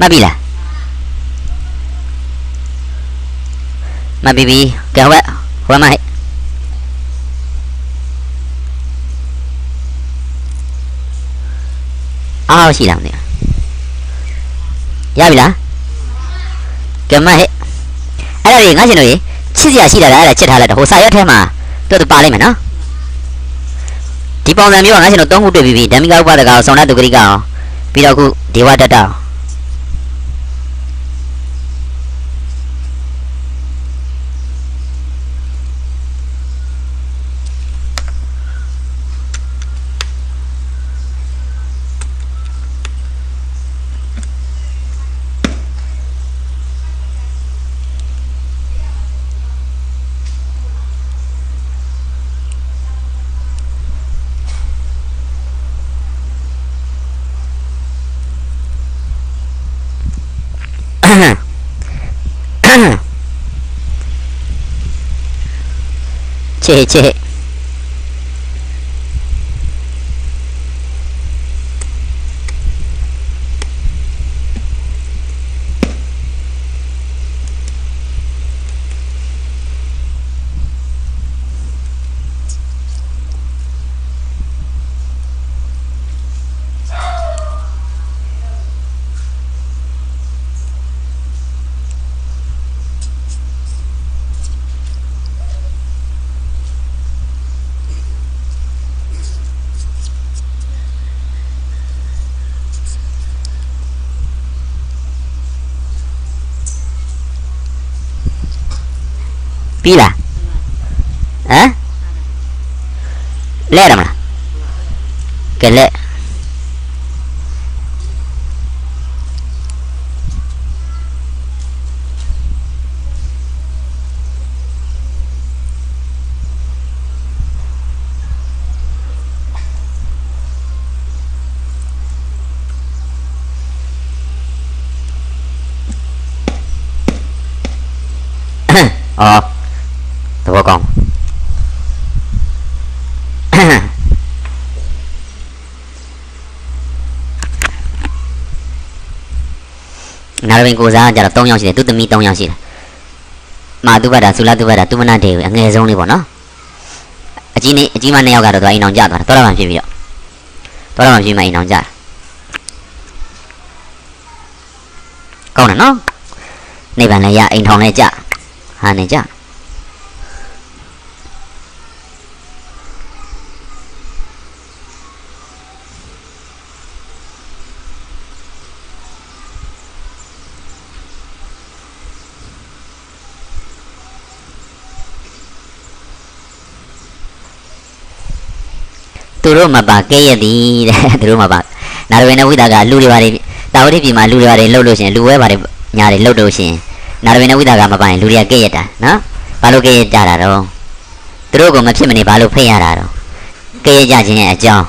မှတ်ပြီလားမှတ်ပြီပြီကဲဟိုဘက်ဟိုဘက်မှာဟဲ့အားရှိလားမသိဘူးရပြီလားကဲမှတ်ဟဲ့အဲ့ဒါကြီးငါရှင်တို့ရေချစ်စရာရှိတာလားအဲ့ဒါချစ်ထားလိုက်တော့ဟိုစာရွက်ထဲမှာတို့တူပါလိမ့်မယ်နော်ဒီပုံစံမျိုးကငါရှင်တို့သုံးခုတွေ့ပြီးပြီဓမ္မိကဥပဒကအောင်ဆောင်းတဲ့သူဂရိကအောင်ပြီးတော့ခုဒေဝတတအော င်ချေ ချေပြီးလားဟမ်လဲရမလားကဲလဲအော်သဘောကောင်းနာရ ဝင်ကိုစားကကြတော့3ယောက်ရှိတယ်သူသမီး3ယောက်ရှိတယ်မာတုဘဒ္ဒသုလတုဘဒ္ဒသူမနတေအငယ်ဆုံးလေးပေါ့နော်အကြီးနေအကြီးမ2ယောက်ကတော့သူအိမ်အောင်ကြသွားတယ်တော်တော်မှဖြစ်ပြီးတော့တော်တော်မှဖြစ်မှအိမ်အောင်ကြတာကောင်းတယ်နော်နိဗ္ဗာန်လည်းရအိမ်ထောင်လည်းကြဟာနေကြ သူတို့မပါကဲ့ရသည်တဲ့သူတို့မပါနာရဝေနဝိတာကလူတွေပါတယ်တာဝတိပြည်မှာလူတွေပါတယ်လှုပ်လို့ရှရင်လူဝဲပါတယ်ညာတွေလှုပ်လို့ရှရင်နာရဝေနဝိတာကမပါရင်လူတွေကကဲ့ရတာနော်ဘာလို့ကဲ့ရကြတာတော့သူတို့ကမဖြစ်မနေဘာလို့ဖိတ်ရတာတော့ကဲ့ရကြခြင်းရဲ့အကြောင်း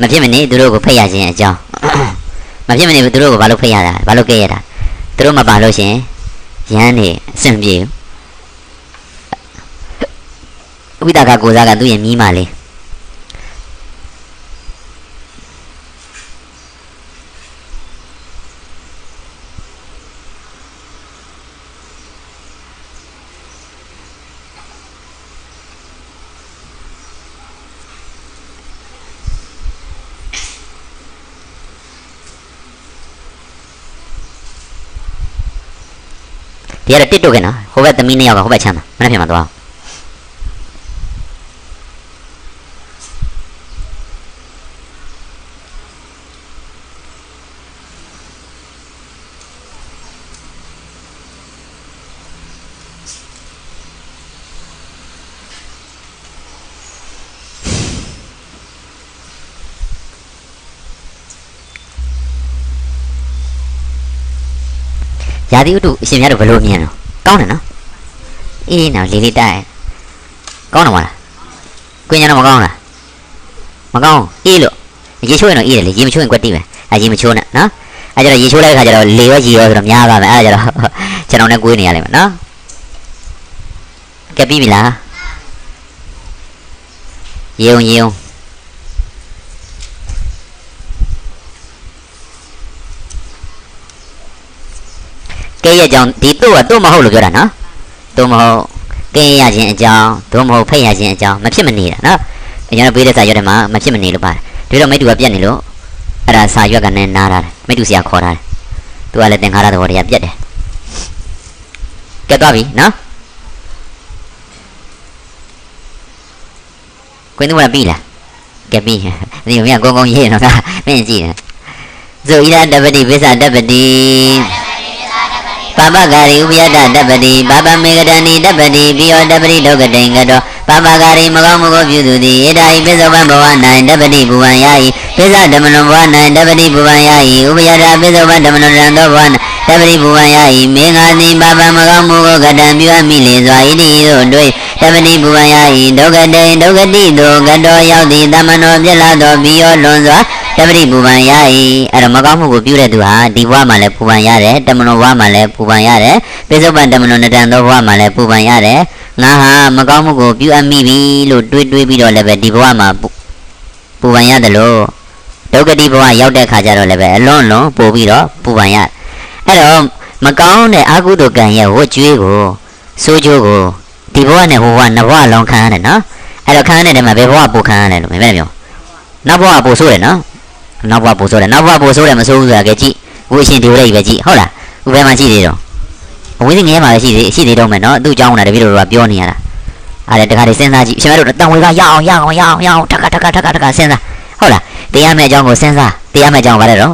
မဖြစ်မနေသူတို့ကိုဖိတ်ရခြင်းရဲ့အကြောင်းမဖြစ်မနေသူတို့ကိုဘာလို့ဖိတ်ရတာဘာလို့ကဲ့ရတာသူတို့မပါလို့ရှရင်ရမ်းနေအဆင်ပြေဘူးဝိတာကကိုစားကသူ့ရဲ့မြီးမလေး ဒီကတော့တစ်တုတ်ခဲ့နော်ဟိုဘက်သမီးနှစ်ယောက်ကဟိုဘက်ချမ်းမှာမနေ့ပြန်မှာသွား ရာသီဥတုအရှင်များတို့ဘယ်လိုမြင်လဲကောင်းတယ်နော်အေးနော်လေးလေးတိုက်ကောင်းတယ်မလားကွင်းညာတော့မကောင်းလားမကောင်းအေးလို့ရေချိုးရင်တော့အေးတယ်လေရေမချိုးရင်ကွက်တိပဲအဲရေမချိုးနဲ့နော်အဲကျတော့ရေချိုးလိုက်တဲ့ခါကျတော့လေရောရေရောဆိုတော့များပါမယ်အဲကျတော့ကျွန်တော်နဲ့ကွေးနေရလိမ့်မယ်နော်ကဲပြီးပြီလားရေုံရေုံ ကဲရဲ့အကြောင်းဒီတို့ကတို့မဟုတ်လို့ပြောတာနော်တို့မဟုတ်ကဲရခြင်းအကြောင်းတို့မဟုတ်ဖိတ်ရခြင်းအကြောင်းမဖြစ်မနေတာနော်အရင်ကပေးတဲ့စာရွက်ထဲမှာမဖြစ်မနေလို့ပါတယ်ဒီတော့မိတူကပြက်နေလို့အဲ့ဒါစာရွက်ကလည်းနားတာတယ်မိတူဆရာခေါ်တာတယ်သူကလည်းသင်္ခါရသဘောတရားပြက်တယ်ကဲသွားပြီနော်ကွင်းသူကပြီလားကဲပြီဒီမြတ်ကုန်းကုန်းရေးနော်ကမင်းကြည့်တယ်ဇိုဣရတပတိပိစ္ဆတပတိ ပပဂါရိဥပယတတပတိပပမေကတဏိတပတိပိယောတပတိဒုက္ကတိင်္ဂတောပပဂါရိမကောင်းမှုကိုပြုသူသည်ဧတာဤပိစ္ဆောဘဘဝ၌တပတိဘူဝံယာဤပိစ္ဆဓမ္မလွန်ဘဝ၌တပတိဘူဝံယာဤဥပယတပိစ္ဆောဘဓမ္မလွန်ရံသောဘဝ၌တပတိဘူဝံယာဤမေငါတိပပမကောင်းမှုကိုကတံပြုအပ်မိလေစွာဣတိတို့တွေ့တပတိဘူဝံယာဤဒုက္ကတိင်ဒုက္ကတိတို့ကတောရောက်သည်တမနောပြက်လာသောပိယောလွန်စွာ တပရိပူပန်ရ၏အဲ့တော့မကောင်းမှုကိုပြုတဲ့သူဟာဒီဘဝမှာလည်းပူပန်ရတယ်တမနောဘဝမှာလည်းပူပန်ရတယ်ပိဿုပန်တမနောနတန်သောဘဝမှာလည်းပူပန်ရတယ်ငါဟာမကောင်းမှုကိုပြုအပ်မိပြီလို့တွေးတွေးပြီးတော့လည်းပဲဒီဘဝမှာပူပူပန်ရတယ်လို့ဒုက္ခတိဘဝရောက်တဲ့ခါကျတော့လည်းပဲအလွန်လွန်ပို့ပြီးတော့ပူပန်ရအဲ့တော့မကောင်းတဲ့အကုသိုလ်ကံရဲ့ဝတ်ကြွေးကိုစိုးကြိုးကိုဒီဘဝနဲ့ဟိုဘဝနှစ်ဘဝလုံးခံရတယ်နော်အဲ့တော့ခံရတဲ့နေရာမှာဘယ်ဘဝပူခံရတယ်လို့မင်းပဲပြောနောက်ဘဝပူဆိုးတယ်နော် နောက်ဘဝပို့ဆိုးတယ်နောက်ဘဝပို့ဆိုးတယ်မဆိုးဘူးဆိုတာကဲကြည့်ဝိရှင်ဒီဝရိတ်ပဲကြည့်ဟုတ်လားဥပမာကြည့်သေးတော့အဝိဇ္ဇငရဲမှာလည်းရှိသေးရှိသေးတော့မယ်နော်သူ့အကြောင်းကတပည့်တော်တို့ကပြောနေရတာအဲ့ဒါတခါတည်းစဉ်းစားကြည့်ရှင်မတို့တန်ဝေကရအောင်ရအောင်ရအောင်ရအောင်တခါတခါတခါတခါစဉ်းစားဟုတ်လားတရားမဲ့အကြောင်းကိုစဉ်းစားတရားမဲ့အကြောင်းကဘာလဲတော့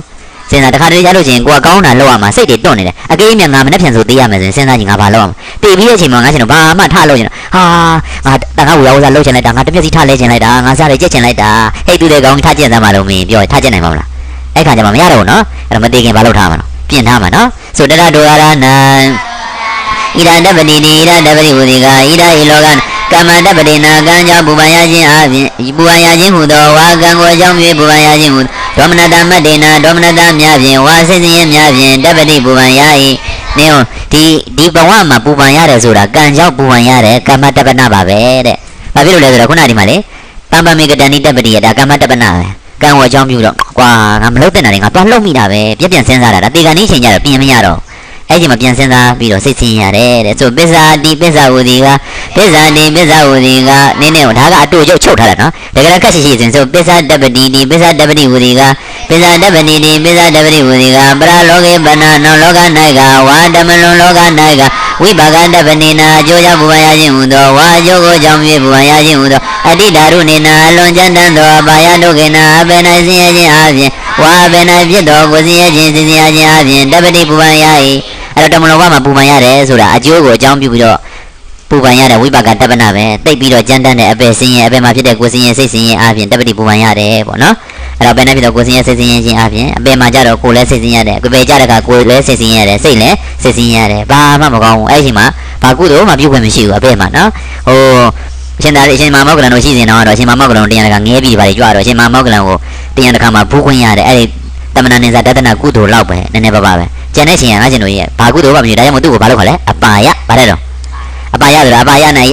စဉ်းစားတခါတည်းရလို့ချင်းကိုကကောင်းတာလောက်ရမှာစိတ်တွေတွန့်နေတယ်အကိမြငါမနဲ့ဖြန်ဆိုသေးရမယ်ဆိုရင်စဉ်းစားကြည့်ငါဘာလောက်ရမှာတည်ပြီးတဲ့အချိန်မှာငါရှင်တော့ဘာမှထလို့ရှင်ဟာငါတန်ခါဝူရဝစားလှုပ်ချင်လိုက်တာငါတမျက်စိထလဲချင်လိုက်တာငါစားရကြက်ချင်လိုက်တာဟဲ့တူတဲ့ကောင်ထကြက်သမ်းပါလို့မင်းပြောထကြက်နိုင်မှာမလားအဲ့ခါကျမှမရတော့ဘူးနော်အဲ့တော့မသိခင်ဘာလုပ်ထားမှာနော်ပြင်ထားမှာနော်ဆိုတရတောရဏံဣဒံတပတိနိဣဒံတပတိဝုတိကဣဒံဤလောကကမ္မတပတိနာကံကြောင့်ပူပန်ရခြင်းအပြင်ပူပန်ရခြင်းဟူသောဝါကံကိုအကြောင်းပြုပူပန်ရခြင်းဟူ ဒေါမနတမတ္တေနာဒေါမနတများဖြင့်ဝါစိစင်းများဖြင့်တပတိပူပန်ရ၏နေဟောဒီဒီဘဝမှာပူပန်ရတယ်ဆိုတာကံကြောင့်ပူပန်ရတယ်ကမ္မတပနာပါပဲတဲ့ဘာဖြစ်လို့လဲဆိုတော့ခုနဒီမှာလေပမ္ပမေကတဏိတပတိရဒါကမ္မတပနာပဲကံဝအကြောင်းပြုတော့ကွာငါမလုပ်တဲ့နာတွေငါသွားလှုပ်မိတာပဲပြက်ပြန်စဉ်းစားတာဒါတေကန်နေချိန်ကြတော့ပြင်မရတော့ အဲ့ဒီမှာပြန်စဉ်းစားပြီးတော့စိတ်ဆင်းရတယ်တဲ့ဆိုပစ္စာတိပစ္စာဝတိကပစ္စာတိပစ္စာဝတိကနင်းနေဒါကအတူချုပ်ချုပ်ထားတာနော်တကယ်ကတ်ရှိရှိစဉ်ဆိုပစ္စာတပတိတိပစ္စာတပတိဝတိကပစ္စာတပတိတိပစ္စာတပတိဝတိကပရလောကေပနာနောလောက၌ကဝါတမလွန်လောက၌ကဝိပါကတပနိနာအကျိုးကြောင့်ဘူပန်ရခြင်းဟူသောဝါအကျိုးကိုကြောင့်မြေဘူပန်ရခြင်းဟူသောအတ္တိဓာရုနေနာအလွန်ကြမ်းတမ်းသောအပါယဒုက္ခေနာအပေ၌ဆင်းရဲခြင်းအပြင် ဝါအပေ၌ဖြစ်သောကိုယ်ဆင်းရဲခြင်းဆင်းရဲခြင်းအပြင်တပတိဘူပန်ရ၏အဲ့တော့တမလောကမှာပူပန်ရတယ်ဆိုတာအကျိုးကိုအကြောင်းပြုပြီးတော့ပူပန်ရတဲ့ဝိပါကတပနာပဲတိတ်ပြီးတော့ကြမ်းတမ်းတဲ့အပေဆင်းရဲအပေမှာဖြစ်တဲ့ကိုယ်ဆင်းရဲစိတ်ဆင်းရဲအပြင်တပတိပူပန်ရတယ်ပေါ့နော်အဲ့တော့ဘယ်နဲ့ဖြစ်တော့ကိုယ်ဆင်းရဲစိတ်ဆင်းရဲခြင်းအပြင်အပေမှာကြတော့ကိုယ်လည်းစိတ်ဆင်းရတယ်ကိုယ်ပဲကြတဲ့ကကိုယ်လည်းစိတ်ဆင်းရတယ်စိတ်လည်းစိတ်ဆင်းရတယ်ဘာမှမကောင်းဘူးအဲ့ဒီမှာဘာကုသိုလ်မှပြုခွင့်မရှိဘူးအပေမှာနော်ဟို အရှင်သာရိအရှင်မမောကလန်တို့ရှိစဉ်တော့အရှင်မမောကလန်တို့တရားတကငဲပြီးပါလေကြွတော့အရှင်မမောကလန်ကိုတရားတကမှာဘူးခွင့်ရတယ်အဲ့ဒီတမနာနေစာတတနာကုသိုလ်လောက်ပဲနည်းနည်းပါးပါးပဲကျန်တဲ့ရှင်ကငါရှင်တို့ရဲ့ဘာကုသိုလ်မှမရှိဒါကြောင့်မို့သူ့ကိုဘာလုပ်ခါလဲအပါယဗါတဲ့တော့အပါယဆိုတာအပါယနဲ့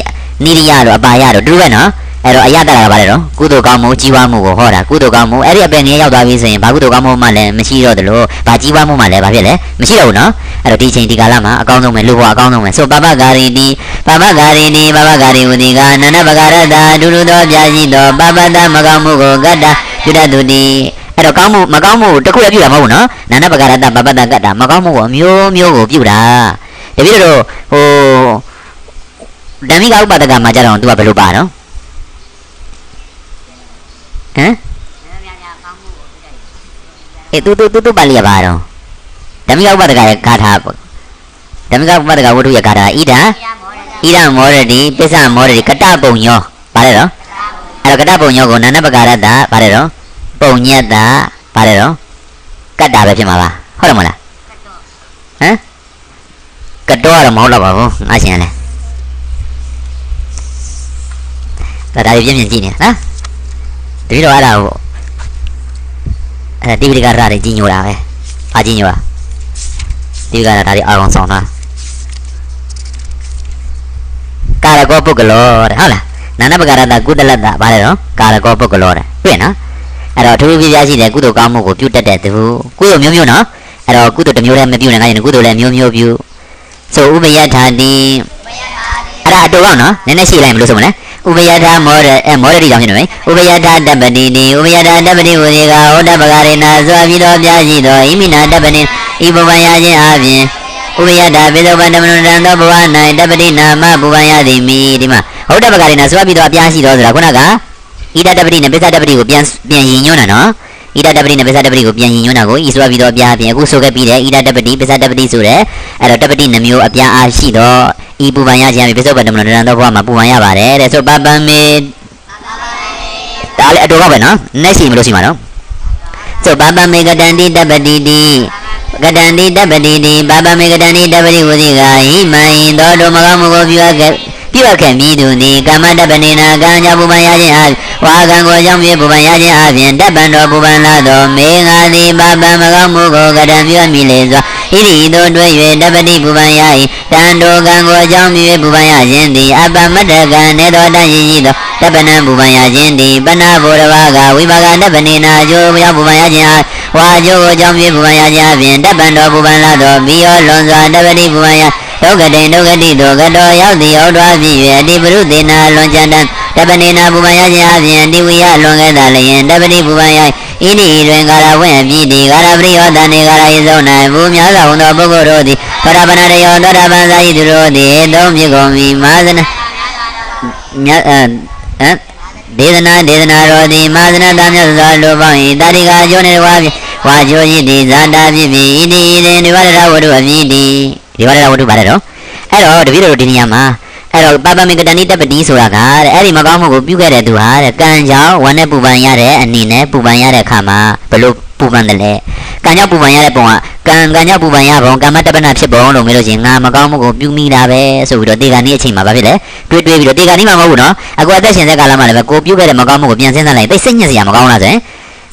နိရိယတို့အပါယတို့တူပဲနော် အဲ့တော့အယတတာကဘာလဲတော့ကုသိုလ်ကောင်းမှုကြီးပွားမှုကိုဟောတာကုသိုလ်ကောင်းမှုအဲ့ဒီအပင်ငယ်ရောက်သွားပြီဆိုရင်ဘာကုသိုလ်ကောင်းမှုမှလည်းမရှိတော့တယ်လို့ဘာကြီးပွားမှုမှလည်းဘာဖြစ်လဲမရှိတော့ဘူးနော်အဲ့တော့ဒီချိန်ဒီကာလမှာအကောင်းဆုံးပဲလူဘဝအကောင်းဆုံးပဲဆိုပပဂါရီတိပပဂါရီတိပပဂါရီဝတိကနန္ဒပဂရတဒုရုသောပြာရှိသောပပတမကောင်းမှုကိုကတ္တပြုတတ်သူတိအဲ့တော့ကောင်းမှုမကောင်းမှုတစ်ခုလည်းပြုတာမဟုတ်ဘူးနော်နန္ဒပဂရတပပတကတ္တမကောင်းမှုကိုအမျိုးမျိုးကိုပြုတာတပည့်တော်ဟိုဓမ္မိကဥပဒကမှာကြတော့ तू ကဘယ်လိုပါနော် ဟမ်เอตุตุตุตุปาลียบาတော့ဓမ္မဥပဒကရဲ့ဂါထာပေါ့ဓမ္မဥပဒကဝတ္ထုရဲ့ဂါထာဣဒံဣဒံမောရတိပစ္စမောရတိကတပုံညောပါတဲ့တော့အဲ့တော့ကတပုံညောကိုနာနပကာရတပါတဲ့တော့ပုံညက်တာပါတဲ့တော့ကတ္တာပဲဖြစ်မှာပါဟုတ်တယ်မလားဟမ်ကတော့ရမဟုတ်တော့ပါဘူးငါရှင်လဲဒါဒါပြင်းပြင်းကြည့်နေနော် တပည့်တော်အဲ့ဒါကိုအဲ့တိပိဋကရတွေကြီးညိုတာပဲဘာကြီးညိုတာတိပိဋကရဒါတွေအာရုံဆောင်တာကာရကောပုဂ္ဂလောတဲ့ဟုတ်လားနာနပကာရတကုတလတ္တဗါလဲတော့ကာရကောပုဂ္ဂလောတဲ့တွေ့နော်အဲ့တော့ထူးထူးခြားခြားရှိတဲ့ကုသိုလ်ကောင်းမှုကိုပြုတတ်တဲ့သူကုသိုလ်မျိုးမျိုးနော်အဲ့တော့ကုသိုလ်တစ်မျိုးလည်းမပြုနိုင်ငါရင်ကုသိုလ်လည်းမျိုးမျိုးပြုဆိုဥပယထာတိအဲ့ဒါအတူကောင်းနော်နည်းနည်းရှိလိုက်မလို့ဆိုမလဲ ဥပယထာမောရအဲမောရတိကြောင့်ဖြစ်နေမယ်ဥပယထာတပ္ပတိတိဥပယထာတပ္ပတိဝေကဟောတပ္ပကရေနာစွာပြီးတော့ပြရှိသောဣမိနာတပ္ပနိဤဘဝရခြင်းအပြင်ဥပယထာပိသုဘန္တမနုတံသောဘဝ၌တပ္ပတိနာမဘဝရသည်မိဒီမှာဟောတပ္ပကရေနာစွာပြီးတော့ပြရှိသောဆိုတာခုနကဣဒတပ္ပတိနဲ့ပိဿတပ္ပတိကိုပြန်ပြန်ရင်ညွှန်းတာနော် ဣဒတပတိနဲ့ပစ္စတပတိကိုပြန်ရင်ညွှန်းတာကိုဤဆိုပြီးတော့ပြပြင်အခုဆိုခဲ့ပြီးတဲ့ဣဒတပတိပစ္စတပတိဆိုတဲ့အဲ့တော့တပတိနှမျိုးအပြားအားရှိတော့ဤပူပန်ရခြင်းပစ္စုပ္ပန်တမနတန်သောဘဝမှာပူပန်ရပါတယ်တဲ့ဆိုပပံမေဒါလည်းအတော်ပဲနော်နဲ့ရှိမလို့ရှိမှာနော်ဆိုပပံမေကတန္တိတပတိတိကတန္တိတပတိတိပပံမေကတန္တိတပတိဝတိကဟိမယင်တော်တို့မကောင်းမှုကိုပြုအပ်ခဲ့ ပြုအပ်ခဲ့ပြီးသူသည်ကာမတပနေနာကံကြောင့်ပူပန်ရခြင်းအားဝါကံကိုကြောင့်ပြေပူပန်ရခြင်းအပြင်တပ်ပံတော်ပူပန်လာသောမေဃာတိပပံမကောင်းမှုကိုကတံပြုအပ်မိလေစွာဣရိတို့တွေ့၍တပတိပူပန်ရ၏တန်တောကံကိုအကြောင်းပြု၍ပူပန်ရခြင်းသည်အပမတ္တကံနေသောတန်ရည်ရှိသောတပနံပူပန်ရခြင်းသည်ပဏဘောရဝကဝိပါကတပနေနာအကျိုးကြောင့်ပူပန်ရခြင်းအားဝါအကျိုးကိုအကြောင်းပြုပူပန်ရခြင်းအပြင်တပ်ပံတော်ပူပန်လာသောဘိယောလွန်စွာတပတိပူပန်ရ ဒုက္ကတိဒုက္ကတိတို့ကတော်ရောက်သည်ဟုတ်တော်ဖြစ်၍အတိပရုသေနာလွန်ကျန်တံတပနေနာပူပန်ရခြင်းအပြင်အတိဝိယလွန်ခဲ့တာလျင်တပတိပူပန်ရဣတိတွင်ကာရဝင့်အပြည်ဒီကာရပရိယောတန်နေကာရဤဆုံး၌ဘူများစွာဟုသောပုဂ္ဂိုလ်တို့သည်သောတာပဏတယောသောတာပန်သာဤသူတို့သည်သုံးဖြစ်ကုန်ပြီမာသနာမြတ်အဲဟမ်ဒေသနာဒေသနာတော်သည်မာသနာတမြတ်စွာလိုပေါင်း၏တာရိကာအကျိုးနှင့်ဝါဖြင့်ဝါကျိုးရှိသည်ဇာတာဖြစ်ပြီဣတိဣတိဒီဝရဒဝတ္ထုအမည်ဒီ ဒီဝရဒဝတ္ထုပါတယ်တော့အဲ့တော့တပည့်တော်တို့ဒီနေရာမှာအဲ့တော့ပပမေကတဏိတပတိဆိုတာကတဲ့အဲ့ဒီမကောင်းမှုကိုပြုခဲ့တဲ့သူဟာတဲ့ကံကြောင့်ဝမ်းနဲ့ပူပန်ရတဲ့အနေနဲ့ပူပန်ရတဲ့အခါမှာဘလို့ပူပန်တယ်လဲကံကြောင့်ပူပန်ရတဲ့ပုံကကံကံကြောင့်ပူပန်ရပုံကမ္မတပ္ပနာဖြစ်ပုံလို့မေးလို့ချင်းငါမကောင်းမှုကိုပြုမိတာပဲဆိုပြီးတော့တေဂာနီအချိန်မှာဘာဖြစ်လဲတွေးတွေးပြီးတော့တေဂာနီမှာမဟုတ်ဘူးနော်အခုအသက်ရှင်တဲ့ကာလမှာလည်းပဲကိုပြုခဲ့တဲ့မကောင်းမှုကိုပြန်စဉ်းစားလိုက်သိစိတ်ညစ်စရာမကောင်းလားဆိုရင်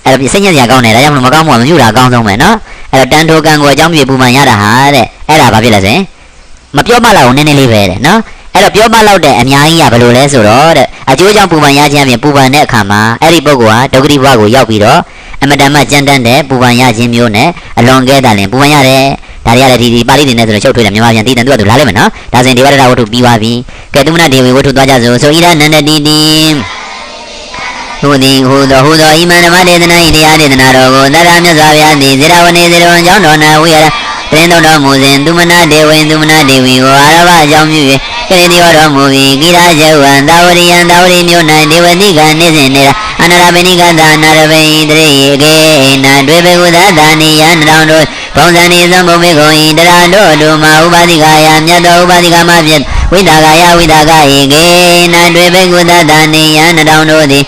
အဲ့တော့စိတ်ညစ်စရာကောင်းတယ်ဒါကြောင့်မလို့မကောင်းမှုကမပြုတာအကောင်းဆုံးပဲနော် အဲ့တော့တန်ထိုကံကိုအကြောင်းပြပူပန်ရတာဟာတဲ့အဲ့ဒါဘာဖြစ်လဲဆိုရင်မပြောမှလောက်နည်းနည်းလေးပဲတဲ့နော်အဲ့တော့ပြောမှလောက်တဲ့အများကြီးကဘယ်လိုလဲဆိုတော့တဲ့အကျိုးကြောင့်ပူပန်ရခြင်းအပြင်ပူပန်တဲ့အခါမှာအဲ့ဒီပုဂ္ဂိုလ်ဟာဒုက္ခတိဘဝကိုရောက်ပြီးတော့အမတန်မှကြမ်းတမ်းတဲ့ပူပန်ရခြင်းမျိုးနဲ့အလွန်ကဲတာလင်ပူပန်ရတယ်ဒါတွေကလည်းဒီဒီပါဠိတွေနဲ့ဆိုတော့ချုပ်ထွေးတယ်မြန်မာပြန်တည်တယ်သူကသူလားလိမ့်မယ်နော်ဒါဆိုရင်ဒီဝရဒဝတ္ထုပြီးပါပြီကဲတုမနဒေဝီဝတ္ထုသွားကြစို့ဆိုဣရနန္ဒတိတိ ဟူသည်ဟူသောဟူသောဣမန္တမဒေသနာဤတရားဒေသနာတော်ကိုသရမြတ်စွာဘုရားသည်ဇေရဝနေဇေရဝံကျောင်းတော်၌ဝိရတရင်တော်တော်မူစဉ်သူမနာဒေဝိန်သူမနာဒေဝီကိုအာရဘအကြောင်းပြု၍ကလေးတော်တော်မူပြီးကိရာဇဝံသာဝရိယံသာဝရိမြို့၌ဒေဝတိကနေစဉ်နေတာအနရပဏိကသာနာရပိတရိယေကေနာတွေ့ဘေကုသသာနိယံတောင်တို့ဘုံဇန်ဤသံဘုံမေကုန်ဤတရာတို့တို့မှာဥပါတိကာယမြတ်တော်ဥပါတိကာမဖြင့်ဝိတာကာယဝိတာကာယေကေနာတွေ့ဘေကုသသာနိယံတောင်တို့သည်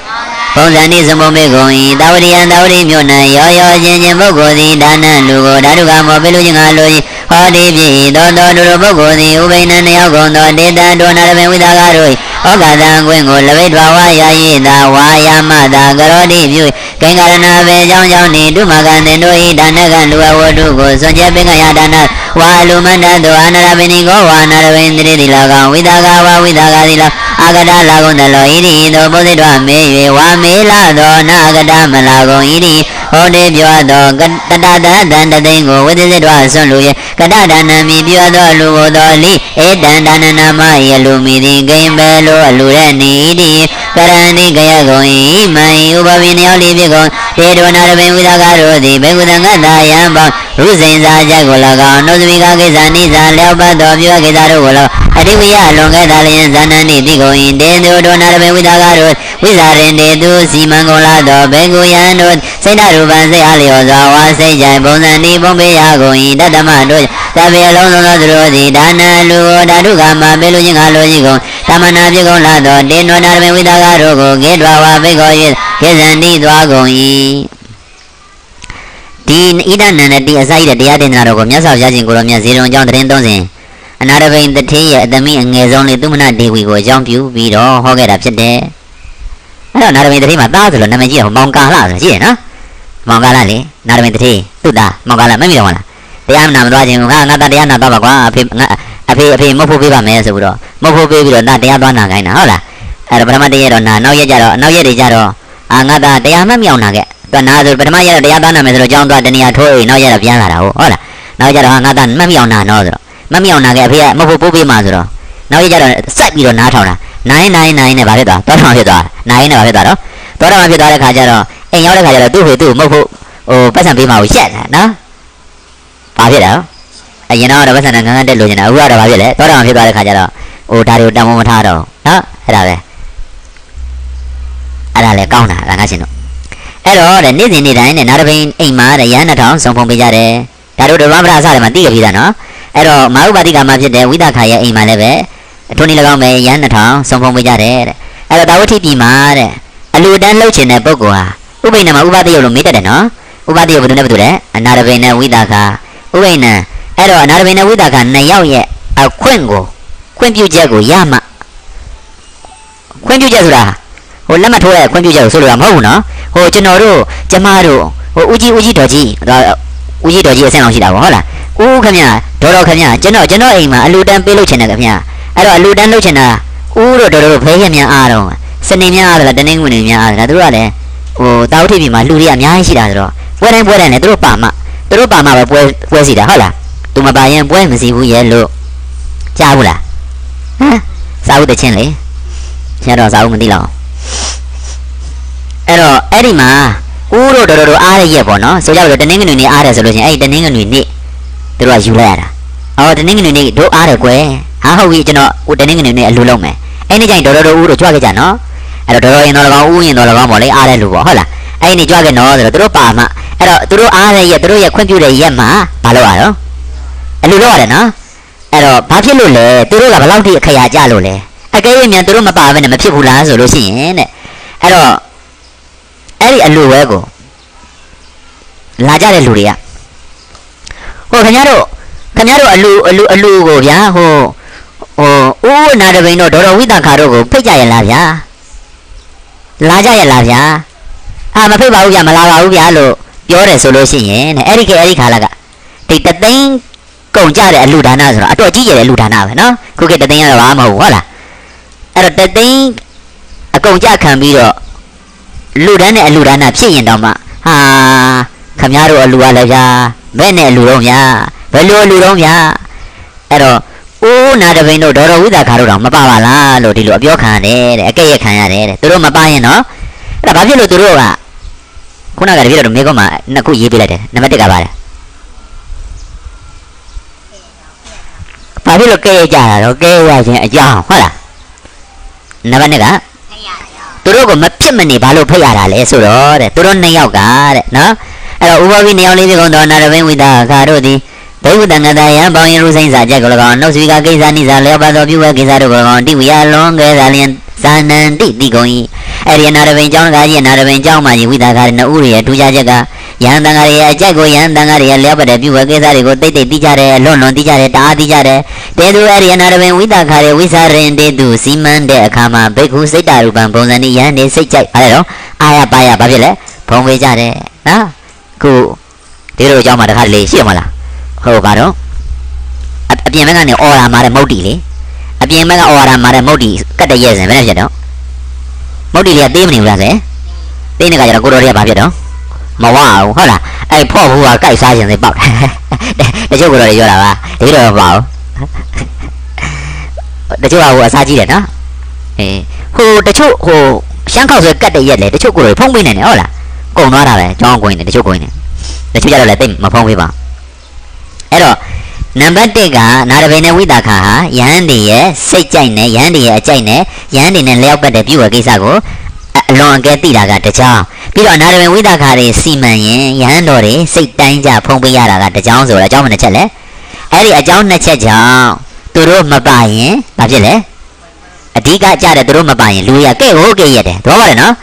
ဘုံဇန်ဤသံဘုံမေကုန်ဤသာဝရိယံသာဝရိမြို့၌ရောရောချင်းချင်းပုဂ္ဂိုလ်သည်ဒါနလူကိုဓာတုကမောပိလူချင်းကလူကြီးဟောဒီပြီသောတော်တို့ပုဂ္ဂိုလ်သည်ဥပိ္ပဏနှစ်ယောက်ကုန်သောဒေတံတို့နာရပင်ဝိတာကာတို့ဩဃာတံကွင်းကိုလဘိတ်တော်ဝါယာယိတာဝါယာမတာကရောတိပြု ကင်္ဂရဏဘေကြောင့်ကြောင့်နေဒုမကံတင်တို့ဤဒါနကလူအဝတ္ထုကိုစွန့်ကြဲပင်ကရဒါနဝါလူမန္တတောအနရပင်ကိုဝါနာရပင်တိတိလောကောင်ဝိတာကဝါဝိတာကတိလောအာဂတလာကုန်တလောဣတိသောပုသိတော်မေ၍ဝါမေလာသောနာဂတမလာကုန်ဣတိ ဟောတေပြောသောကတတတတန်တသိန်းကိုဝိသေတော်ဆွန့်လူရဲ့ကတဒါနမိပြောသောလူကိုတော်လိဧတံဒါနနာမယလူမိသည်ဂိမ်ပဲလိုအလူရဲ့နေတိကရဏိကယကုန်ဤမံဥပဝိနယောလိဖြစ်ကုန်တေဒဝနာရပင်ဝိသကတို့သည်ဘေကုသံငတ်တာယံပေါရုစိန်စာချက်ကို၎င်းနှုတ်သမီကကိစ္စနိစ္စလျောက်ပတ်တော်ပြုကိစ္စတို့ကို၎င်းအတိဝိယလွန်ခဲ့တာလျင်ဇာနန္တိတိကုန်၏တေသူဒဝနာရပင်ဝိသကတို့ဝိဇာရင်တေသူစီမံကုန်လာသောဘေကုယံတို့ စိတ်ဓာတ်ရူပံစိတ်အားလျော်စွာဝါစိတ်ကြိုင်ပုံစံဤပုံပေးရကုန်၏တတ္တမတို့သဗ္ဗေအလုံးစုံသောသူတို့သည်ဒါနလူကိုဓာတုကမှာပေလူချင်းကလိုရှိကုန်တမနာဖြစ်ကုန်လာသောတေနဝနာရပင်ဝိသကတို့ကိုကေတွာဝါဘိကော၍ကေဇန္တိသွားကုန်၏ဒီဣဒနန္ဒတိအစာရတဲ့တရားဒေသနာတော်ကိုမြတ်စွာဘုရားရှင်ကိုရောမြတ်ဇေရုံကြောင့်တရင်သုံးစဉ်အနာရဘိန်တထေးရဲ့အသမီးအငယ်ဆုံးလေးသူမနာဒေဝီကိုအကြောင်းပြုပြီးတော့ဟောခဲ့တာဖြစ်တယ်။အဲ့တော့နာရဘိန်တထေးမှာသားဆိုလို့နာမည်ကြီးကမောင်ကာလဆိုရှိရနော်။ မောင်ကာလလေနာရဘိန်တထေးသူ့သားမောင်ကာလမမိတော့ဘူးလား။တရားမနာမသွားခြင်းငါငါသားတရားနာသွားပါကွာအဖေငါအဖေအဖေမဟုတ်ဖို့ပေးပါမယ်ဆိုပြီးတော့မဟုတ်ဖို့ပေးပြီးတော့သားတရားသွားနာခိုင်းတာဟုတ်လား။အဲ့တော့ပထမတည့်ရတော့နာနောက်ရက်ကြတော့နောက်ရက်တွေကြတော့အာငါသားတရားမမြောင်နာခဲ့။သူနာဆိုပထမရက်တော့တရားသွားနာမယ်ဆိုတော့ကြောင်းသွားတနေရာထိုးအိမ်နောက်ရက်တော့ပြန်လာတာဟုတ်ဟုတ်လား။နောက်ကြတော့ငါသားမမြောင်နာတော့ဆိုတော့မမြောင်နာခဲ့အဖေကမဟုတ်ဘူးပိုးပေးမှဆိုတော့နောက်ရကြတော့စိုက်ပြီးတော့နားထောင်တာနိုင်နိုင်နိုင်နဲ့ဗာဖြစ်သွားတောတော်ဖြစ်သွားနိုင်နဲ့ဗာဖြစ်သွားတော့တောတော်ဖြစ်သွားတဲ့ခါကျတော့ အိမ်ရောက်တဲ့ခါကျတော့သူ့ဖေသူ့မဟုတ်ဘူးဟိုပတ်စံပေးမှကိုရက်တာနော်ဘာဖြစ်တာအရင်တော့ပတ်စံနဲ့ငန်းငန်းတက်လို့နေတာအခုကတော့ဘာဖြစ်လဲတောတော်ဖြစ်သွားတဲ့ခါကျတော့ဟိုဒါတွေကိုတန်ဖိုးမထားတော့နော်အဲ့ဒါပဲအဲ့ဒါလေကောင်းတာဒါငါရှင်တို့အဲ့တော့တဲ့နေ့စဉ်နေ့တိုင်းတဲ့နာရဘိန်အိမ်မှာတဲ့ရဟန်းနှစ်ထောင်စုံဖုံပေးကြတယ်ဒါတို့ဓမ္မပဒအစတွေမှာသိကြပြီသားနော်အဲ့တော့မဟာဥပါတိကမှာဖြစ်တဲ့ဝိသခာရဲ့အိမ်မှာလည်းပဲထိုနည်း၎င်းပဲရဟန်းနှစ်ထောင်စုံဖုံပေးကြတယ်တဲ့အဲ့တော့တာဝတိပြည်မှာတဲ့အလူတန်းလှုပ်ချင်တဲ့ပုဂ္ဂိုလ်ဟာ ဥပိ္ပဏမှာဥပတိယုတ်လို့မေးတတ်တယ်နော်ဥပတိယုတ်ဘယ်သူနဲ့ဘယ်သူလဲအနာရဘိန်နဲ့ဝိသခာဥပိ္ပဏအဲ့တော့အနာရဘိန်နဲ့ဝိသခာနှစ်ယောက်ရဲ့အခွင့်ကိုခွင့်ပြုချက်ကိုရမှခွင့်ပြုချက်ဆိုတာဟိုလက်မှတ်ထိုးတဲ့ခွင့်ပြုချက်ကိုဆိုလိုတာမဟုတ်ဘူးနော်ဟိုကျွန်တော်တို့ကျမတို့ဟိုဦးကြီးဦးကြီးတော်ကြီးဦးကြီးတော်ကြီးအဆင့်အောင်ရှိတာပေါ့ဟုတ်လားဦးခင်ဗျဒေါ်တော်ခင်ဗျကျွန်တော်ကျွန်တော်အိမ်မှာအလူတန်းပေးလို့ချင်တယ်ခင်ဗျအဲ့တော့အလူတန်းလုပ်ချင်တာဦးတို့ဒေါ်တော်တို့ဖေးခင်များအားတော့စနေများအားလားတနင်္ဂနွေများအားလားသူတို့ကလည်း ဟိုတာဝတိပြည်မှာလူတွေအများကြီးရှိတာဆိုတော့ပွဲတိုင်းပွဲတိုင်းလည်းသူတို့ပါမှသူတို့ပါမှပဲပွဲပွဲစီတာဟုတ်လားသူမပါရင်ပွဲမစီဘူးရဲ့လို့ကြားဘူးလားဟမ်စာဦးတချင်းလေဆရာတော်စာဦးမသိလောက်အဲ့တော့အဲ့ဒီမှာဦးတို့တော်တော်တို့အားရရဲ့ပေါ့နော်ဆိုကြလို့တနင်္ဂနွေနေ့အားတယ်ဆိုလို့ရှိရင်အဲ့ဒီတနင်္ဂနွေနေ့သူတို့ကယူလိုက်ရတာအော်တနင်္ဂနွေနေ့တို့အားတယ်ကွယ်ဟာဟုတ်ပြီကျွန်တော်ဦးတနင်္ဂနွေနေ့အလူလုံးမယ်အဲ့ဒီကျရင်တော်တော်တို့ဦးတို့ကြွခဲ့ကြနော် အဲ့တော့တော်တော်ရင်တော်၎င်းဦးရင်တော်၎င်းပေါ့လေအားတယ်လူပေါ့ဟုတ်လားအဲ့ဒီကြွခဲ့နော်ဆိုတော့သူတို့ပါမှအဲ့တော့သူတို့အားရရဲ့သူတို့ရဲ့ခွင့်ပြုတဲ့ရက်မှာဘာလို့ရတော့အလူလုံးရတယ်နော်အဲ့တော့ဘာဖြစ်လို့လဲသူတို့ကဘယ်လောက်ထိအခရာကြလို့လဲအကယ်၍မြန်သူတို့မပါဘဲနဲ့မဖြစ်ဘူးလားဆိုလို့ရှိရင်တဲ့အဲ့တော့အဲ့ဒီအလူဝဲကိုလာကြတဲ့လူတွေကဟိုခင်ဗျားတို့ခင်ဗျားတို့အလူအလူအလူကိုဗျာဟိုဟိုဦးနာတပိန်တို့ဒေါ်တော်ဝိတခါတို့ကိုဖိတ်ကြရလားဗျာ လာကြရလားဗျာအာမဖိတ်ပါဘူးဗျာမလာပါဘူးဗျာလို့ပြောတယ်ဆိုလို့ရှိရင်တဲ့အဲ့ဒီကအဲ့ဒီခါလာကဒီတသိန်းကုန်ကြတဲ့အလူဒါနဆိုတော့အတော့ကြီးရတဲ့အလူဒါနပဲနော်ခုကတသိန်းကတော့ဘာမှမဟုတ်ဘူးဟုတ်လားအဲ့တော့တသိန်းအကုန်ကြခံပြီးတော့လူဒန်းနဲ့အလူဒါနဖြစ်ရင်တော့မှဟာခမရတို့အလူကလည်းဗျာဘယ်နဲ့အလူတော့ဗျာဘယ်လိုအလူတော့ဗျာအဲ့တော့ ဦးနာတပိန်တို့ဒေါ်တော်ဝိသခါတို့တော့မပါပါလားလို့ဒီလိုအပြောခံရတယ်တဲ့အကဲ့ရခံရတယ်တဲ့သူတို့မပါရင်နော်အဲ့ဒါဘာဖြစ်လို့သူတို့ကခုနကတည်းကတို့မိကောမှာနှစ်ခုရေးပြလိုက်တယ်နံပါတ်1ကပါလဲဘာဖြစ်လို့ကဲ့ရကြတာတော့ကဲ့ရခြင်းအကြောင်းဟုတ်လားနံပါတ်2ကသူတို့ကမဖြစ်မနေဘာလို့ဖိတ်ရတာလဲဆိုတော့တဲ့သူတို့နှစ်ယောက်ကတဲ့နော်အဲ့တော့ဥပဝိနေအောင်လေးပြကုန်တော်နာရဘိဝိတာခါတို့သည် ဘိဝတံငတယံပေါင်းရင်ရုဆိုင်စာချက်ကို၎င်းနှုတ်ဆွေကကိစ္စနိစ္စလျောပါသောပြုဝဲကိစ္စတို့ကို၎င်းတိဝိယလွန်ကဲသာလျင်ဇာနံတိတိကုန်၏အဲ့ဒီနာရဘိန်ကျောင်းကကြီးနာရဘိန်ကျောင်းမှာကြီးဝိတာခါတဲ့နှစ်ဦးရဲ့ထူးခြားချက်ကယဟန်တန်ဃာတွေရဲ့အကြိုက်ကိုယဟန်တန်ဃာတွေရဲ့လျောပတ်တဲ့ပြုဝဲကိစ္စတွေကိုတိတ်တိတ်သိကြတယ်လွန်လွန်သိကြတယ်တအားသိကြတယ်တဲသူအဲ့ဒီနာရဘိန်ဝိတာခါတဲ့ဝိစာရင်တေသူစီမံတဲ့အခါမှာဘိက္ခုစိတ်တရူပံပုံစံနဲ့ယဟန်နေစိတ်ကြိုက်အဲ့တော့အာရပါရဘာဖြစ်လဲဖုံးပေးကြတယ်နော်ခုဒီလိုအကြောင်းမှာတစ်ခါတလေရှိရမလား ဟုတ်ပါတော့အအပြင်ဘက်ကနေအော်ရာမာတဲ့မုတ်တီလေအပြင်ဘက်ကအော်ရာမာတဲ့မုတ်တီကတ်တဲ့ရဲ့စင်ဘယ်နဲ့ဖြစ်တော့မုတ်တီလေးကသေးမနေဘူးလားဆယ်သေးနေကြကြတော့ကိုတော်တွေကဘာဖြစ်တော့မဝအောင်ဟုတ်လားအဲ့ဖော့ဘူးကကြိုက်စားခြင်းစိပေါက်တယ်တချို့ကိုတော်တွေပြောတာပါဒီလိုမပေါ့တချို့ကဟိုအစားကြီးတယ်နော်အေးဟိုတချို့ဟိုရှမ်းခောက်ဆွဲကတ်တဲ့ရက်လေတချို့ကိုတော်ဖုံးပေးနေတယ်ဟုတ်လားကုန်သွားတာပဲကျောင်းကိုင်းနေတချို့ကိုင်းနေတချို့ကြတော့လည်းတိတ်မဖုံးပေးပါ အဲ့တော့နံပါတ်1ကနာရဘိနဲ့ဝိတာခာဟာယဟန်တွေရဲ့စိတ်ကြိုက်နဲ့ယဟန်တွေရဲ့အကြိုက်နဲ့ယဟန်တွေနဲ့လျောက်ပတ်တဲ့ပြုဝဲကိစ္စကိုအလွန်အကဲသိတာကတကြောင်ပြီးတော့နာရဘိဝိတာခာတွေစီမံရင်ယဟန်တော်တွေစိတ်တိုင်းကြဖုံးပေးရတာကတကြောင်ဆိုတော့အကြောင်းမနှစ်ချက်လဲအဲ့ဒီအကြောင်းနှစ်ချက်ကြောင့်သူတို့မပါရင်ဘာဖြစ်လဲအဓိကကြတဲ့သူတို့မပါရင်လူရကဲ့ဟိုကဲ့ရတယ်တော့ပါတယ်နော်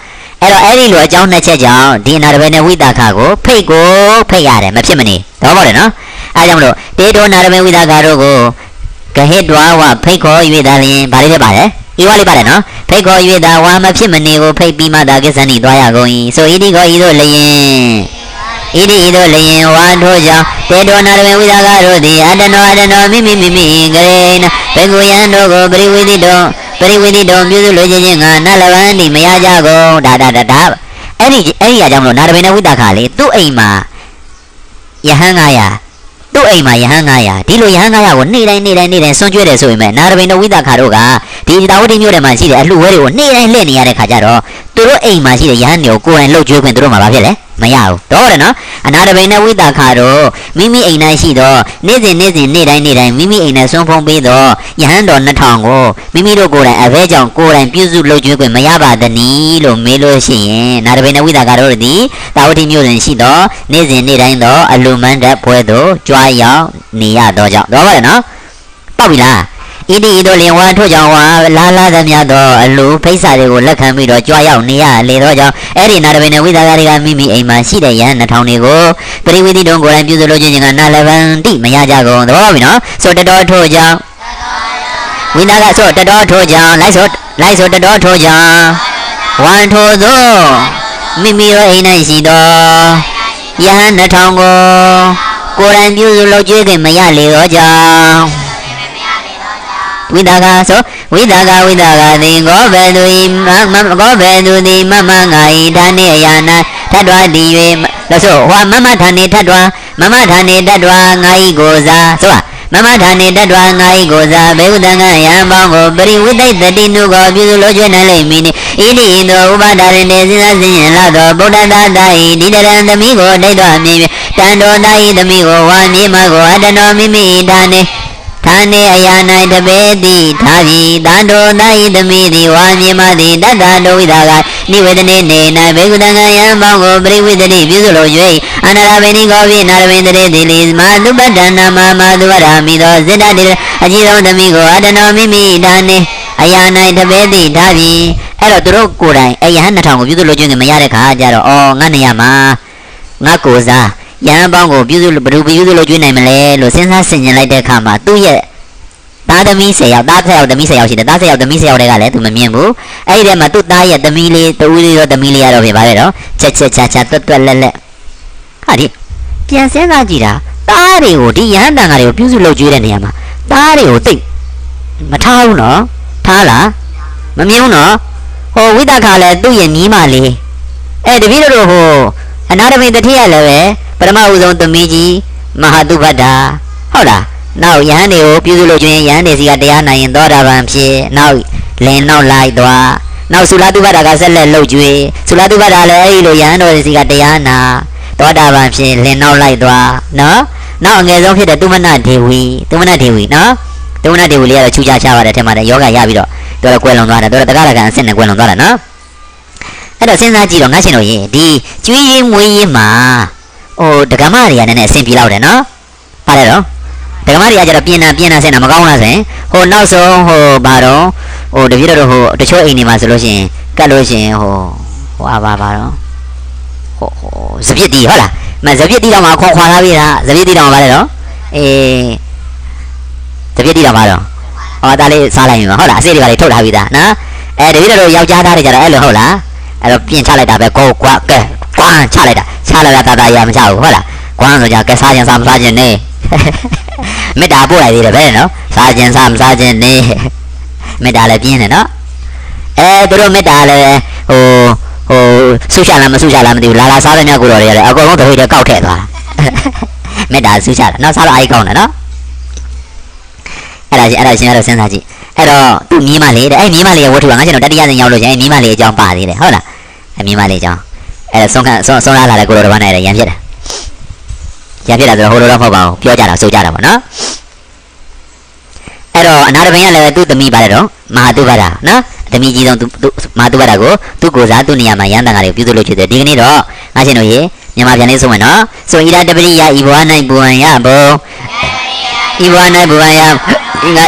အဲ့တော့အဲ့ဒီလိုအကြောင်းနှစ်ချက်ကြောင့်ဒီနာရဘယ်နဲ့ဝိတာခကိုဖိတ်ကိုဖိတ်ရတယ်မဖြစ်မနေတော့ပါတယ်နော် အဲကြောင့်မလို့တေတောနာရဘယ်ဝိတာခတို့ကိုကဟိတဝဝဖိတ်ခေါ်၍သာလျင်ဘာလေးဖြစ်ပါလဲဤဝါလေးပါတယ်နော်ဖိတ်ခေါ်၍သာဝါမဖြစ်မနေကိုဖိတ်ပြီးမှသာကိစ္စဏီသွားရကုန်၏ဆိုဤဒီကိုဤတို့လျင်ဣတိဤတို့လျင်ဝါထို့ကြောင့်တေတောနာရဘယ်ဝိတာခတို့သည်အတ္တနောအတ္တနောမိမိမိမိဂရေနဘေကုယံတို့ကိုပရိဝိတိတောပရိဝိတိတောပြုစုလိုချင်ခြင်းကနလဗန္တိမရကြကုန်ဒါဒါဒါဒါအဲ့ဒီအဲ့ဒီအကြောင်းမလို့နာရဘိနဝိတခါလေသူ့အိမ်မှာယဟန်900 သူ့အိမ်မှာယဟန်900ဒီလိုယဟန်900ကိုနေ့တိုင်းနေ့တိုင်းနေ့တိုင်းဆွန့်ကျွေးတယ်ဆိုရင်မဲ့နာရဘိန်တို့ဝိသခါတို့က ဒီတာဝတိမြို့ထဲမှာရှိတဲ့အလှဝဲတွေကိုနေ့တိုင်းလှည့်နေရတဲ့ခါကျတော့သူတို့အိမ်မှာရှိတဲ့ယဟန်တွေကိုကိုယ်တိုင်လှုပ်ကြွေးခွင့်သူတို့မှာဘာဖြစ်လဲမရဘူးတော့တယ်နော်အနာရဘိန်နဲ့ဝိသခါတို့မိမိအိမ်၌ရှိသောနေ့စဉ်နေ့စဉ်နေ့တိုင်းနေ့တိုင်းမိမိအိမ်နဲ့ဆွန့်ဖုံးပေးသောယဟန်တော်2000ကိုမိမိတို့ကိုယ်တိုင်အဘဲကြောင့်ကိုယ်တိုင်ပြုစုလှုပ်ကြွေးခွင့်မရပါသနည်းလို့မေးလို့ရှိရင်နာရဘိန်နဲ့ဝိသခါတို့သည်တာဝတိမြို့တွင်ရှိသောနေ့စဉ်နေ့တိုင်းသောအလူမန်းတက်ပွဲသို့ကြွားရောက်နေရသောကြောင့်တော့ပါတယ်နော်ပောက်ပြီလား ဣတိဣတို့လင်ဝါထို့ကြောင့်ဝါလာလာသမျှသောအလူဖိစ္ဆာတွေကိုလက်ခံပြီးတော့ကြွားရောက်နေရလေသောကြောင့်အဲ့ဒီနာရဘိနဲ့ဝိသကာတွေကမိမိအိမ်မှာရှိတဲ့ယဟန်နှထောင်တွေကိုပရိဝိတိတုံကိုယ်တိုင်ပြုစုလို့ခြင်းကနာလဗန်တိမရကြကုန်သဘောပါပြီနော်ဆိုတတော်ထို့ကြောင့်ဝိနာကဆိုတတော်ထို့ကြောင့်လိုက်ဆိုလိုက်ဆိုတတော်ထို့ကြောင့်ဝမ်ထို့သောမိမိတို့အိမ်၌ရှိသောယဟန်နှထောင်ကိုကိုယ်တိုင်ပြုစုလုပ်ကြည့်ခင်မရလေသောကြောင့် ဝိဒါကဆိုဝိဒါကဝိဒါကသင်ကောဘေသူဤမမကောဘေသူသည်မမငါဤဌာနေအယာ၌ထတ်တော်တည်၍လို့ဆိုဟောမမဌာနေထတ်တော်မမဌာနေတတ်တော်ငါဤကိုစားဆိုတာမမဌာနေတတ်တော်ငါဤကိုစားဘေဟုတံကယံပေါင်းကိုပရိဝိသိတတိနုကိုပြုစုလို့ကျွမ်းနိုင်လိမ့်မည်နိဣတိဣသောဥပါဒရဏေစဉ်းစားစဉ်ရင်လာသောဗုဒ္ဓတာတာဤဒီတရံသမီးကိုဒိဋ္ဌအမြင်တန်တော်တာဤသမီးကိုဝါမြေမကိုအတနောမိမိဌာနေ ဌာနေအယာ၌တပေတိသာပြီတန်တော်တာဤသမီးသည်ဝါမြေမသည်တတ္တတော်ဝိဒါကနိဝေဒနေနေ၌ဘေကုတံကယံပေါင်းကိုပရိဝိသတိပြုစုလို့၍အနရဘိနိကောပိနာရဘိန္တရေတိလိမာတုပတ္တနာမမသုဝရမိသောစေတတိအကြီးဆုံးသမီးကိုအတနောမိမိဌာနေအယာ၌တပေတိသာပြီအဲ့တော့သူတို့ကိုယ်တိုင်အယဟန်2000ကိုပြုစုလို့ခြင်းမရတဲ့ခါကျတော့အော်ငါနေရမှာငါကိုစား ယဟန်ပေါင်းကိုပြုစုလို့ဘယ်လိုပြုစုလို့ကျွေးနိုင်မလဲလို့စဉ်းစားဆင်ခြင်လိုက်တဲ့အခါမှာသူ့ရဲ့သားသမီး10ယောက်သား10ယောက်သမီး10ယောက်ရှိတယ်သား10ယောက်သမီး10ယောက်တွေကလည်းသူမမြင်ဘူးအဲ့ဒီထဲမှာသူ့သားရဲ့သမီးလေးတူးလေးရောသမီးလေးရတော့ဖြစ်ပါတယ်တော့ချက်ချက်ချာချာတွတ်တွတ်လက်လက်ဟာဒီပြန်စဉ်းစားကြည့်တာသားတွေကိုဒီယဟန်တန်ဃာတွေကိုပြုစုလို့ကျွေးတဲ့နေရာမှာသားတွေကိုတိတ်မထားဘူးနော်ထားလားမမြင်ဘူးနော်ဟိုဝိတခါလည်းသူ့ရဲ့နီးမလေးအဲတပည့်တော်ဟိုအနာရမိတတိယလည်းပဲ ပထမဦးဆုံးသမီးကြီးမဟာတုပတ္တာဟုတ်လားနောက်ယဟန်တွေကိုပြုစုလို့ကျွင်းယဟန်တွေစီကတရားနိုင်ရင်သောတာပန်ဖြစ်နောက်လင်နောက်လိုက်သွားနောက်သုလာတုပတ္တာကဆက်လက်လှုပ်ကြွေးသုလာတုပတ္တာလည်းအဲ့ဒီလိုယဟန်တော်တွေစီကတရားနာသောတာပန်ဖြစ်လင်နောက်လိုက်သွားနော်နောက်အငယ်ဆုံးဖြစ်တဲ့တုမနဒေဝီတုမနဒေဝီနော်တုမနဒေဝီလေးကတော့ချူချချပါတယ်ထဲမှာလည်းယောဂရပြီးတော့တော်တော်ကွယ်လွန်သွားတယ်တော်တော်တကားတကန်အဆင့်နဲ့ကွယ်လွန်သွားတယ်နော်အဲ့တော့စဉ်းစားကြည့်တော့ငါရှင်တို့ရေဒီကျွေးရေးမွေးရေးမှာ ဟိုဒကမတွေကနည်းနည်းအဆင်ပြေလောက်တယ်နော်ပါတယ်တော့ဒကမတွေကကျတော့ပြင်းတာပြင်းတာဆင်တာမကောင်းလားဆိုရင်ဟိုနောက်ဆုံးဟိုဘာတော့ဟိုတပြည့်တော့ဟိုတချို့အိမ်တွေမှာဆိုလို့ရှိရင်ကတ်လို့ရှိရင်ဟိုဟိုအာဘာဘာတော့ဟိုဟိုစပြစ်တီဟုတ်လားမစပြစ်တီတော့မှခွန်ခွာလာပြီလားစပြစ်တီတော့ပါလေတော့အေးစပြစ်တီတော့ပါတော့ဟောဒါလေးစားလိုက်ရင်ဟုတ်လားအစိတွေပါလေးထုတ်ထားပြီးသားနော်အဲတပည့်တော်ယောက်ျားသားတွေကြတော့အဲ့လိုဟုတ်လားအဲ့တော့ပြင်ချလိုက်တာပဲကိုကွာကဲ ကွမ်းချလိုက်တာချလိုက်တာတာတာရမချဘူးဟုတ်လားကွမ်းဆိုကြကဲစားခြင်းစားမစားခြင်းနေမေတ္တာပို့လိုက်သေးတယ်ပဲနော်စားခြင်းစားမစားခြင်းနေမေတ္တာလည်းပြင်းတယ်နော်အဲသူတို့မေတ္တာလည်းဟိုဟိုဆုချလားမဆုချလားမသိဘူးလာလာစားတဲ့မြတ်ကိုတော်တွေလည်းအကုန်လုံးတပိတ်တွေကောက်ထည့်သွားမေတ္တာဆုချတာနော်စားတော့အိုက်ကောင်းတယ်နော်အဲ့ဒါရှင်အဲ့ဒါရှင်ကတော့စဉ်းစားကြည့်အဲ့တော့သူ့မြင်းမလေးတဲ့အဲ့မြင်းမလေးရဲ့ဝတ္ထုကငါကျွန်တော်တတိယစဉ်ရောက်လို့ရှင်အဲ့မြင်းမလေးအကြောင်းပါသေးတယ်ဟုတ်လားအဲ့မြင်းမလေးအကြောင်း အဲ့ဒါဆုံးခဆုံးဆုံးလာလာတဲ့ကိုလိုတော်ဘာနဲ့ရံဖြစ်တာရံဖြစ်တာဆိုတော့ဟိုလိုတော့မဟုတ်ပါဘူးပြောကြတာဆိုကြတာပေါ့နော်အဲ့တော့အနာရဘိန်ကလည်းသူ့သမီးပါတယ်တော့မဟာတုဗ္ဗရာနော်သမီးကြီးဆုံးသူမဟာတုဗ္ဗရာကိုသူ့ကိုယ်စားသူ့နေရာမှာရန်တန်ကလေးပြုစုလို့ဖြစ်တယ်ဒီကနေ့တော့ငါရှင်တို့ရေမြန်မာပြန်လေးဆုံးမယ်နော်ဆိုဣဒတပရိယဤဘဝ၌ပူဝံရဘုံဤဘဝ၌ပူဝံရဤက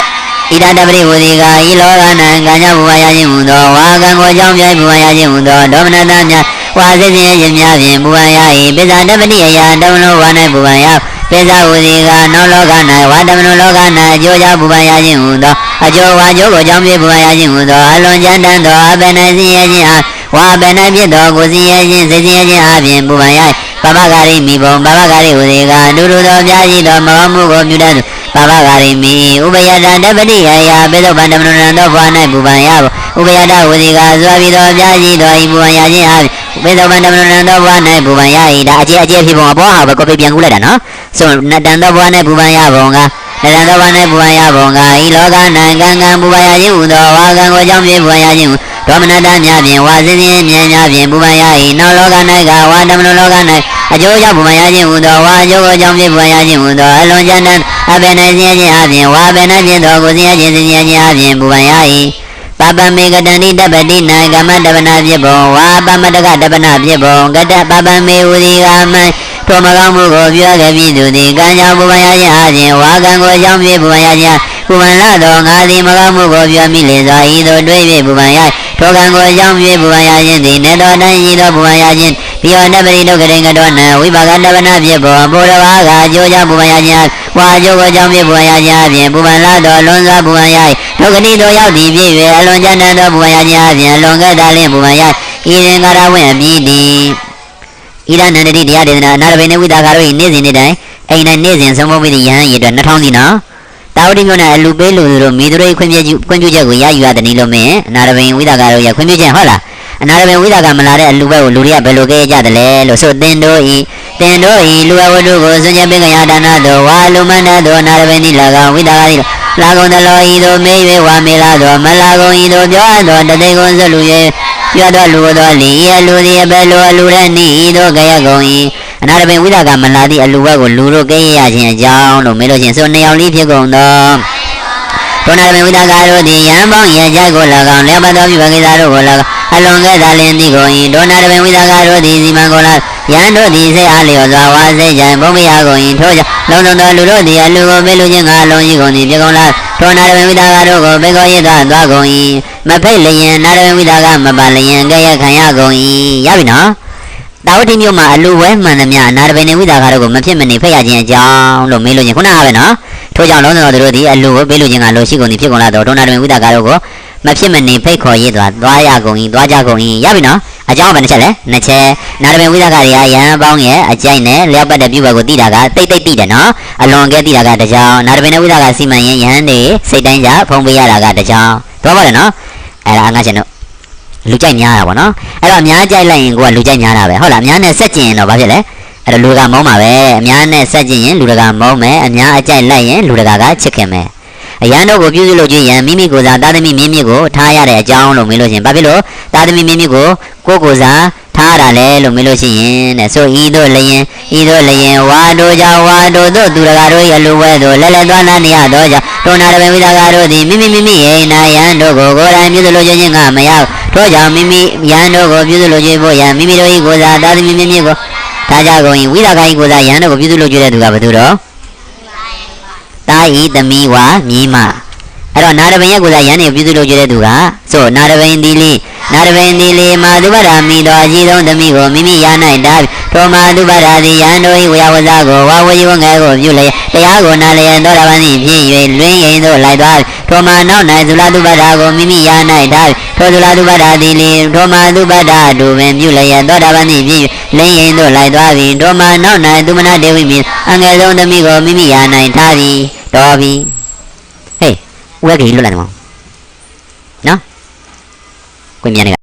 ဣဒတပရိဝတိကဤလောကနံကံကြောင့်ဘုရားရခြင်းဟူသောဝါကံကိုကြောင့်ပြိုင်ဘုရားရခြင်းဟူသောဒေါမနတများဝါ စစ်စင်ခြင်းများဖြင့်ဘုရားရ၏ပိဇာတပတိအရာတမနောဝါ၌ဘုရားရပိဇာဝတိကနောလောက၌ဝါတမနောလောက၌အကျိုးကြောင့်ဘုရားရခြင်းဟူသောအကျိုးဝါကျိုးကိုကြောင့်ပြိုင်ဘုရားရခြင်းဟူသောအလွန်ကြမ်းတမ်းသောအဘယ်၌စင်ရခြင်းအားဝါဘယ်၌ဖြစ်သောကိုစင်ရခြင်းစင်ရခြင်းအပြင်ဘုရားရပပဂါရိမိဘုံပပဂါရိဝတိကအတူတူသောပြာရှိသောမဝမှုကိုမြူတတ်သူ ပါပဂါရိမိဥပယတတပတိယယပေသောဗန္တမနုနံသောဘွာ၌ပူပန်ရဥပယတဝတိကဇွာပြီးသောပြာရှိသောဤပူပန်ရခြင်းအားပေသောဗန္တမနုနံသောဘွာ၌ပူပန်ရ၏ဒါအကျဲအကျဲဖြစ်ပုံအပေါ်ဟာပဲကိုပြပြန်ကူးလိုက်တာနော်ဆိုနတန်သောဘဝ၌ပူပန်ရပုံကနတန်သောဘဝ၌ပူပန်ရပုံကဤလောက၌ကံကံပူပန်ရခြင်းဟူသောဝါကံကိုကြောင့်ပြေပူပန်ရခြင်း ဒေါမနတများဖြင့်ဝါစင်းစင်းမြင်းများဖြင့်ပူပန်ရ၏နောက်လောက၌ကဝါတမနလောက၌အကျိုးကြောင့်ပူပန်ရခြင်းဟူသောဝါအကျိုးကိုကြောင့်ပြေပူပန်ရခြင်းဟူသောအလွန်ကျန်တဲ့အဘယ်၌စင်းခြင်းအပြင်ဝါဘယ်၌ခြင်းသောကိုစင်းရခြင်းစင်းရခြင်းအပြင်ပူပန်ရ၏ပပမေကတန္တိတပတိနံကမတပနာဖြစ်ပုံဝါပမတကတပနာဖြစ်ပုံကတပပမေဝတိကမံထိုမကောင်းမှုကိုပြောခဲ့ပြီးသူသည်ကံကြောင့်ပူပန်ရခြင်းအပြင်ဝါကံကိုကြောင့်ပြေပူပန်ရခြင်းပူပန်လာသောငါသည်မကောင်းမှုကိုပြောမိလေသောဤသို့တွေး၍ပူပန်ရ ထိုကံကိုကြောင့်ပြေပူပန်ရခြင်းသည်နေတော်တိုင်းဤသို့ပူပန်ရခြင်းဒီဝတပတိဒုက္ခရင်ကတော့နံဝိပါကတပနာဖြစ်ပုံဘုရားဘာကအကျိုးကြောင့်ပူပန်ရခြင်းဝါအကျိုးကိုကြောင့်ပြေပူပန်ရခြင်းအပြင်ပူပန်လာသောလွန်စွာပူပန်ရဒုက္ခတိတို့ရောက်သည်ဖြစ်၍အလွန်ကျမ်းသောပူပန်ရခြင်းအပြင်လွန်ခဲ့တာလင်းပူပန်ရဤရင်ကာရဝင့်အပြီးတည်ဣရနန္ဒတိတရားဒေသနာအနာရဘိနေဝိတာကာတို့၏နေ့စဉ်နေ့တိုင်းအိမ်တိုင်းနေ့စဉ်ဆုံးမပြီးသည့်ယဟန်ရည်အတွက်2000စီနော် တာဝတိမြို့၌အလူပေးလူတို့မိသူတို့၏ခွင့်ပြုခွင့်ပြုချက်ကိုရယူရတဲ့နည်းလို့မင်းအနာရဘိဝိတာကာတို့ရဲ့ခွင့်ပြုချက်ဟုတ်လားအနာရဘိဝိတာကာမလာတဲ့အလူဘက်ကိုလူတွေကဘယ်လိုကြဲကြတယ်လဲလို့ဆိုတင်တို့ဤတင်တို့ဤလူဝဝတ္ထုကိုစွန့်ကြပေးကြရဒါနတော်ဝါလူမန္တတော်အနာရဘိနိလာကဝိတာကာတိလာကုန်တလောဤသို့မေး၍ဝါမေလာတော်မလာကုန်ဤသို့ပြောအပ်တော်တသိကုံဆွလူ၍ပြောတော်လူတော်လီရလူသည်အဘယ်လိုအလူရနိဤသို့ကြရကုန်၏ အနာရဘိဝိတာကာမလာသည့်အလူဘက်ကိုလူတို့ကြဲရခြင်းအကြောင်းလို့မေးလို့ချင်းဆိုနှစ်ယောက်လေးဖြစ်ကုန်သောတောနာမေဝိတာကာတို့သည်ယံပေါင်းရကြကို၎င်းလျက်ပတ်တော်ပြုပကိစ္စတို့ကို၎င်းအလွန်ကဲ့သာလင်းသည်ကို၏တောနာမေဝိတာကာတို့သည်စီမံကို၎င်းယံတို့သည်စိတ်အားလျော်စွာဝါစိတ်ကြံဘုံမရကုန်၏ထို့ကြောင့်လုံလုံသောလူတို့သည်အလူကိုမေးလို့ခြင်းကလုံရှိကုန်သည်ပြေကုန်လားတောနာမေဝိတာကာတို့ကိုဘေကောရစ်သွားသွားကုန်၏မဖိတ်လျင်နာရမေဝိတာကမပါလျင်ကဲ့ရခံရကုန်၏ရပြီနော် တာဝတိမြို့မှာအလူဝဲမှန်သမျှအနာရဘိနေဝိဒါခါတို့ကိုမဖြစ်မနေဖက်ရခြင်းအကြောင်းလို့မေးလို့ချင်းခုနကပဲနော်ထို့ကြောင့်လုံးစုံတို့တို့ဒီအလူကိုပေးလို့ချင်းကလိုရှိကုန်သည်ဖြစ်ကုန်လာတော့ဒုနာရဘိဝိဒါခါတို့ကိုမဖြစ်မနေဖိတ်ခေါ်ရေးသွားသွားရကုန်၏သွားကြကုန်၏ရပြီနော်အကြောင်းပဲတစ်ချက်လဲနှစ်ချက်နာရဘိဝိဒါခါတွေကရန်ပေါင်းရဲ့အကြိုက်နဲ့လျောက်ပတ်တဲ့ပြုဘက်ကိုတိတာကတိတ်တိတ်တိတယ်နော်အလွန်ကဲတိတာကတစ်ကြောင်းနာရဘိနေဝိဒါခါစီမံရင်ရန်တွေစိတ်တိုင်းကြဖုံးပေးရတာကတစ်ကြောင်းတော့ပါတယ်နော်အဲ့ဒါအငါချင်းတို့ လူကြိုက်များတာပေါ့နော်အဲ့တော့အများကြိုက်လိုက်ရင်ကိုကလူကြိုက်များတာပဲဟုတ်လားအများနဲ့ဆက်ကျင်ရင်တော့ဘာဖြစ်လဲအဲ့တော့လူကမုန်းပါပဲအများနဲ့ဆက်ကျင်ရင်လူတကမုန်းမယ်အများအကြိုက်လိုက်ရင်လူတကကချစ်ခင်မယ်အရန်တို့ကိုပြုစုလို့ကြည့်ရင်မိမိကိုယ်စားသားသမီးမင်းမြစ်ကိုထားရတဲ့အကြောင်းလို့မေးလို့ရှရင်ဘာဖြစ်လို့သားသမီးမင်းမြစ်ကိုကိုယ့်ကိုယ်စားထားရတာလဲလို့မေးလို့ရှိရင်တဲ့ဆိုဤတို့လျင်ဤတို့လျင်ဝါတို့ကြောင့်ဝါတို့တို့သူတကာတို့ရဲ့အလိုဝဲတို့လဲလဲသွားနာနေရတော့ကြောင့်တို့နာရပင်ဝိသကာတို့သည်မိမိမိမိရဲ့နာယံတို့ကိုကိုယ်တိုင်ပြုစုလို့ခြင်းကမရဘူး ထို့ကြောင့်မိမိယံတို့ကိုပြုစုလို့ခြင်းဖို့ယံမိမိတို့၏ကိုယ်စားသားသမီးမင်းမြစ်ကိုထားကြကုန်၏ဝိသကာ၏ကိုယ်စားယံတို့ကိုပြုစုလို့ခြင်းတဲ့သူကဘယ်သူတော့တာဤသမီးဝါမြီးမအဲ့တော့နာရပင်ရဲ့ကိုယ်စားယံနေပြုစုလို့ခြင်းတဲ့သူကဆိုနာရပင်ဒီလီနာရပင်ဒီလီမာသုဘရာမိတော်အကြီးဆုံးသမီးကိုမိမိရ၌တားထိုမာသုဘရာသည်ယံတို့၏ဝေယဝဇကိုဝါဝေယဝငယ်ကိုပြုလျက်တရားကိုနာလျက်သောတာပန်သည်ဖြစ်၍လွင်းရင်သို့လိုက်သွားထိုမာနောက်၌သုလာသုဘရာကိုမိမိရ၌တား ထိုသုလာသုဘရာသည်လီထိုမာသုဘရာတို့ပင်ပြုလျက်သောတာပန်သည်ဖြစ်၍လင်းရင်သို့လိုက်သွားပြီးထိုမာနောက်၌သူမနာဒေဝိမင်းအငယ်ဆုံးသမီးကိုမိမိရ၌ထားပြီးတော်ပြီဟေးဝဲကြီးလွတ်လိုက်တယ်မောင်နော်ကိုမြင်နေ